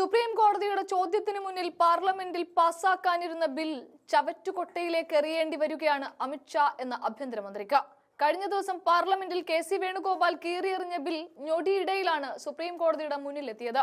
Supreme കോടതിയുടെ ചോദ്യത്തിന് മുന്നിൽ പാർലമെന്റിൽ പാസാക്കാനിരുന്ന ബിൽ ചവറ്റുകൊട്ടയിലേക്ക് എറിയേണ്ടി വരികയാണ് അമിത്ഷാ എന്ന ആഭ്യന്തരമന്ത്രിക്ക്. കഴിഞ്ഞ ദിവസം പാർലമെന്റിൽ കെ സി വേണുഗോപാൽ കീറിയെറിഞ്ഞ ബിൽ ഞൊടിയിടയിലാണ് സുപ്രീം കോടതിയുടെ മുന്നിലെത്തിയത്.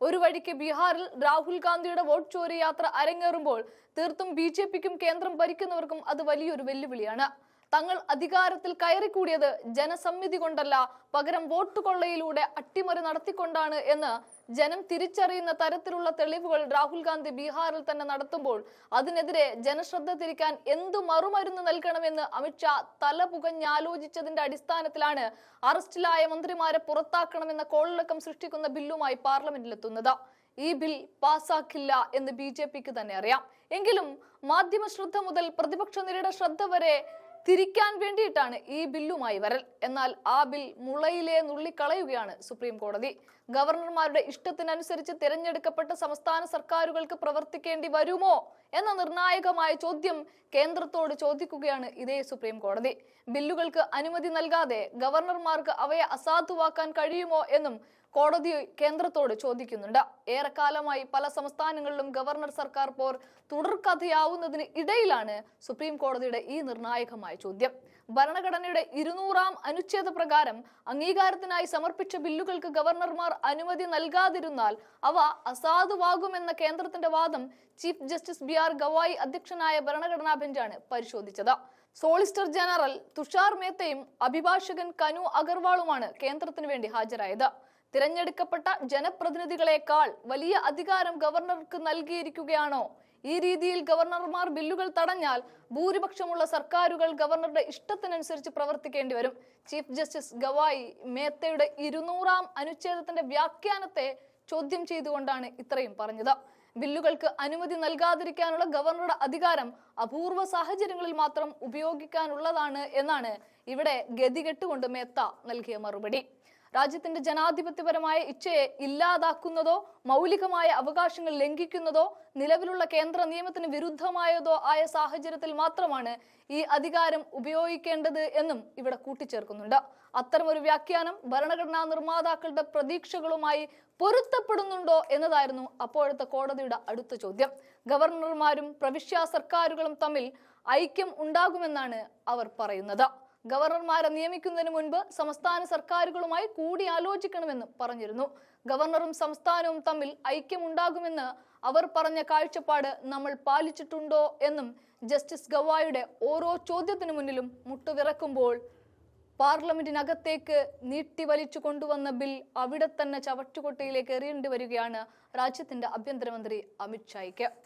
ഒരു വഴിക്ക് ബീഹാറിൽ രാഹുൽ ഗാന്ധിയുടെ വോട്ട് ചോരി യാത്ര അരങ്ങേറുമ്പോൾ തീർത്തും ബി ജെ പിക്കും കേന്ദ്രം ഭരിക്കുന്നവർക്കും അത് വലിയൊരു വെല്ലുവിളിയാണ്. തങ്ങൾ അധികാരത്തിൽ കയറിക്കൂടിയത് ജനസമ്മിതി കൊണ്ടല്ല പകരം വോട്ട് കൊള്ളയിലൂടെ അട്ടിമറി നടത്തിക്കൊണ്ടാണ് എന്ന് ജനം തിരിച്ചറിയുന്ന തരത്തിലുള്ള തെളിവുകൾ രാഹുൽ ഗാന്ധി ബീഹാറിൽ തന്നെ നടത്തുമ്പോൾ അതിനെതിരെ ജനശ്രദ്ധ തിരിക്കാൻ എന്തു മറുമരുന്ന് നൽകണമെന്ന് അമിത്ഷാ തല പുകഞ്ഞാലോചിച്ചതിന്റെ അടിസ്ഥാനത്തിലാണ് അറസ്റ്റിലായ മന്ത്രിമാരെ പുറത്താക്കണമെന്ന കോളിളക്കം സൃഷ്ടിക്കുന്ന ബില്ലുമായി പാർലമെന്റിലെത്തുന്നത്. ഈ ബിൽ പാസാക്കില്ല എന്ന് ബി തന്നെ അറിയാം. എങ്കിലും മാധ്യമ ശ്രദ്ധ മുതൽ പ്രതിപക്ഷ നിരയുടെ ശ്രദ്ധ വരെ തിരിക്കാൻ വേണ്ടിയിട്ടാണ് ഈ ബില്ലുമായി വരൽ. എന്നാൽ ആ ബിൽ മുളയിലെ നുള്ളിക്കളയുകയാണ് സുപ്രീം കോടതി. ഗവർണർമാരുടെ ഇഷ്ടത്തിനനുസരിച്ച് തിരഞ്ഞെടുക്കപ്പെട്ട സംസ്ഥാന സർക്കാരുകൾക്ക് പ്രവർത്തിക്കേണ്ടി വരുമോ എന്ന നിർണായകമായ ചോദ്യം കേന്ദ്രത്തോട് ചോദിക്കുകയാണ് ഇതേ സുപ്രീം കോടതി. ബില്ലുകൾക്ക് അനുമതി നൽകാതെ ഗവർണർമാർക്ക് അവയെ അസാധുവാക്കാൻ കഴിയുമോ എന്നും കോടതി കേന്ദ്രത്തോട് ചോദിക്കുന്നുണ്ട്. ഏറെക്കാലമായി പല സംസ്ഥാനങ്ങളിലും ഗവർണർ സർക്കാർ പോർ തുടർക്കഥയാവുന്നതിന് ഇടയിലാണ് സുപ്രീം കോടതിയുടെ ഈ നിർണായകമായ ചോദ്യം. ഭരണഘടനയുടെ ഇരുന്നൂറാം അനുച്ഛേദ പ്രകാരം അംഗീകാരത്തിനായി സമർപ്പിച്ച ബില്ലുകൾക്ക് ഗവർണർമാർ അനുമതി നൽകാതിരുന്നാൽ അവ അസാധുവാകുമെന്ന കേന്ദ്രത്തിന്റെ വാദം chief justice B R Gavai അധ്യക്ഷനായ ഭരണഘടനാ ബെഞ്ചാണ് പരിശോധിച്ചത്. സോളിസിറ്റർ ജനറൽ തുഷാർ മേത്തയും അഭിഭാഷകൻ കനു അഗർവാളുമാണ് കേന്ദ്രത്തിന് വേണ്ടി ഹാജരായത്. തിരഞ്ഞെടുക്കപ്പെട്ട ജനപ്രതിനിധികളെക്കാൾ വലിയ അധികാരം ഗവർണർക്ക് നൽകിയിരിക്കുകയാണോ? ഈ രീതിയിൽ ഗവർണർമാർ ബില്ലുകൾ തടഞ്ഞാൽ ഭൂരിപക്ഷമുള്ള സർക്കാരുകൾ ഗവർണറുടെ ഇഷ്ടത്തിനനുസരിച്ച് പ്രവർത്തിക്കേണ്ടി വരും. ചീഫ് ജസ്റ്റിസ് ഗവായി മേത്തയുടെ ഇരുന്നൂറാം അനുച്ഛേദത്തിന്റെ വ്യാഖ്യാനത്തെ ചോദ്യം ചെയ്തുകൊണ്ടാണ് ഇത്രയും പറഞ്ഞത്. ബില്ലുകൾക്ക് അനുമതി നൽകാതിരിക്കാനുള്ള ഗവർണറുടെ അധികാരം അപൂർവ സാഹചര്യങ്ങളിൽ മാത്രം ഉപയോഗിക്കാനുള്ളതാണ് എന്നാണ് ഇവിടെ ഗതികെട്ടുകൊണ്ട് മേത്ത നൽകിയ മറുപടി. രാജ്യത്തിന്റെ ജനാധിപത്യപരമായ ഇച്ഛയെ ഇല്ലാതാക്കുന്നതോ മൗലികമായ അവകാശങ്ങൾ ലംഘിക്കുന്നതോ നിലവിലുള്ള കേന്ദ്ര നിയമത്തിന് വിരുദ്ധമായതോ ആയ സാഹചര്യത്തിൽ മാത്രമാണ് ഈ അധികാരം ഉപയോഗിക്കേണ്ടത് എന്നും ഇവിടെ കൂട്ടിച്ചേർക്കുന്നുണ്ട്. അത്തരമൊരു വ്യാഖ്യാനം ഭരണഘടനാ നിർമ്മാതാക്കളുടെ പ്രതീക്ഷകളുമായി പൊരുത്തപ്പെടുന്നുണ്ടോ എന്നതായിരുന്നു അപ്പോഴത്തെ കോടതിയുടെ അടുത്ത ചോദ്യം. ഗവർണർമാരും പ്രവിശ്യാ സർക്കാരുകളും തമ്മിൽ ഐക്യം ഉണ്ടാകുമെന്നാണ് അവർ പറയുന്നത്. ഗവർണർമാരെ നിയമിക്കുന്നതിന് മുൻപ് സംസ്ഥാന സർക്കാരുകളുമായി കൂടിയാലോചിക്കണമെന്ന് പറഞ്ഞിരുന്നു. ഗവർണറും സംസ്ഥാനവും തമ്മിൽ ഐക്യമുണ്ടാകുമെന്ന് അവർ പറഞ്ഞ കാഴ്ചപ്പാട് നമ്മൾ പാലിച്ചിട്ടുണ്ടോ എന്നും ജസ്റ്റിസ് ഗവായുടെ ഓരോ ചോദ്യത്തിനു മുന്നിലും മുട്ടുവിറക്കുമ്പോൾ പാർലമെന്റിനകത്തേക്ക് നീട്ടിവലിച്ചു കൊണ്ടുവന്ന ബിൽ അവിടെ തന്നെ ചവറ്റുകൊട്ടയിലേക്ക് എറിയേണ്ടി വരികയാണ് രാജ്യത്തിന്റെ ആഭ്യന്തരമന്ത്രി അമിത്ഷായ്ക്ക്